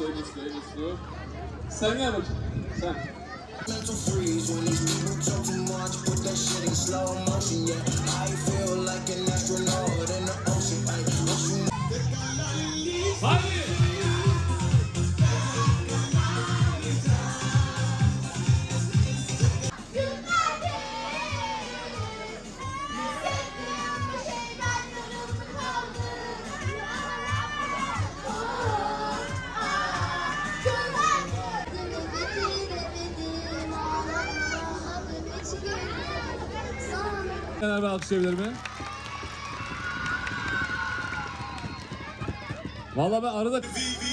üstü, en üstü, en üstü, en üstü. Sen gel bakayım. Sen. mental freeze when these people talk too much. Put that shit in slow motion, yeah. I feel like an astronaut in the ocean. Ay, Beraber alkışlayabilir mi? Valla ben arada...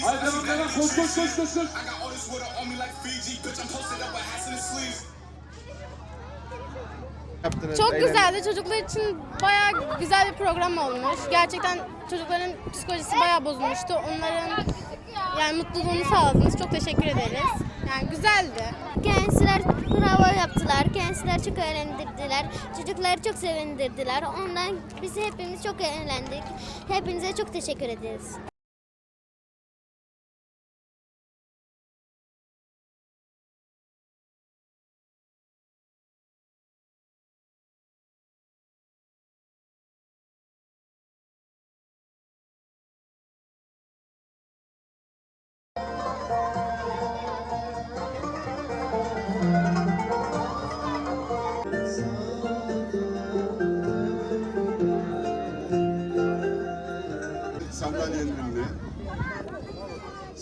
Haydi devam devam koş koş koş koş koş. Çok güzeldi. Çocuklar için bayağı güzel bir program olmuş. Gerçekten çocukların psikolojisi bayağı bozulmuştu. Onların yani mutluluğunu sağladınız. Çok teşekkür ederiz. Yani güzeldi. Gençler bravo çok eğlendirdiler. Çocukları çok sevindirdiler. Ondan biz hepimiz çok eğlendik. Hepinize çok teşekkür ederiz.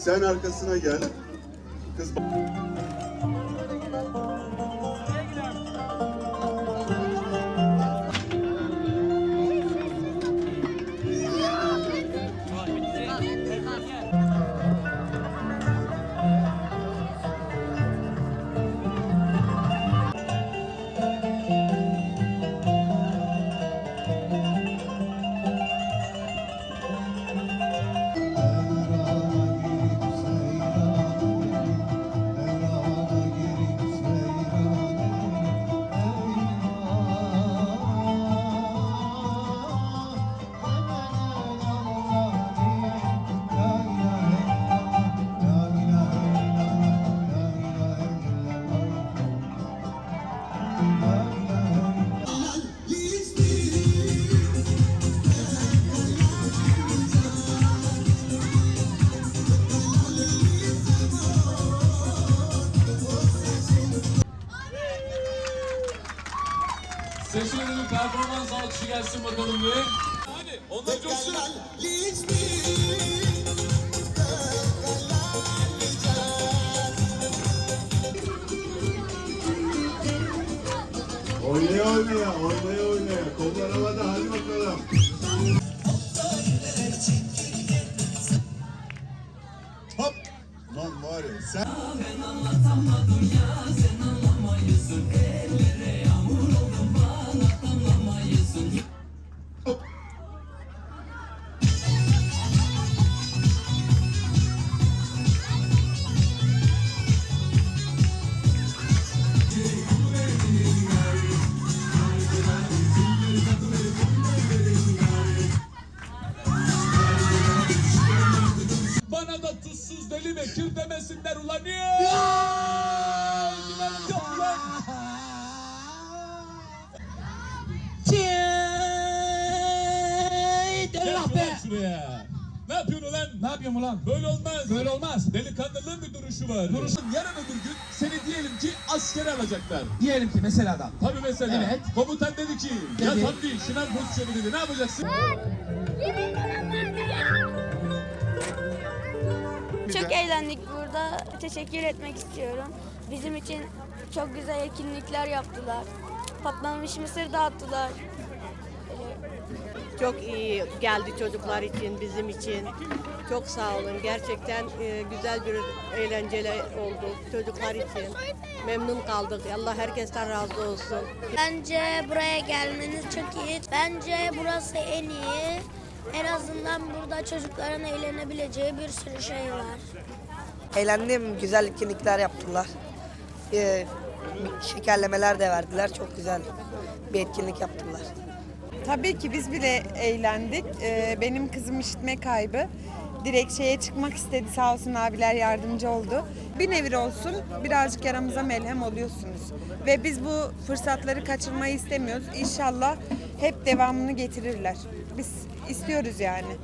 Sen arkasına gel. Kız Seçilenin performans alkışı gelsin bakalım bir. Hadi onlar coşsun. oynaya, oynaya oynaya. Demesinler ulan. Niye? Güven yok şuraya. Ne yapıyorsun ulan? Ne yapıyorum ulan? Böyle olmaz. Böyle olmaz. Delikanlılığın bir duruşu var. Duruşun- Yarın öbür gün seni diyelim ki askere alacaklar. Diyelim ki mesela adam. Tabii mesela. Evet. Komutan dedi ki ya Dedi. tam değil şınav pozisyonu dedi. Ne yapacaksın? Eğlendik burada. Teşekkür etmek istiyorum. Bizim için çok güzel etkinlikler yaptılar. Patlamış mısır dağıttılar. Çok iyi geldi çocuklar için, bizim için. Çok sağ olun. Gerçekten e, güzel bir eğlenceli oldu çocuklar için. Memnun kaldık. Allah herkesten razı olsun. Bence buraya gelmeniz çok iyi. Bence burası en iyi. En azından burada çocukların eğlenebileceği bir sürü şey var. Eğlendim, güzel etkinlikler yaptılar. Ee, şekerlemeler de verdiler, çok güzel bir etkinlik yaptılar. Tabii ki biz bile eğlendik. Ee, benim kızım işitme kaybı. Direkt şeye çıkmak istedi sağ olsun abiler yardımcı oldu. Bir nevi olsun birazcık yaramıza melhem oluyorsunuz. Ve biz bu fırsatları kaçırmayı istemiyoruz. İnşallah hep devamını getirirler. Biz istiyoruz yani.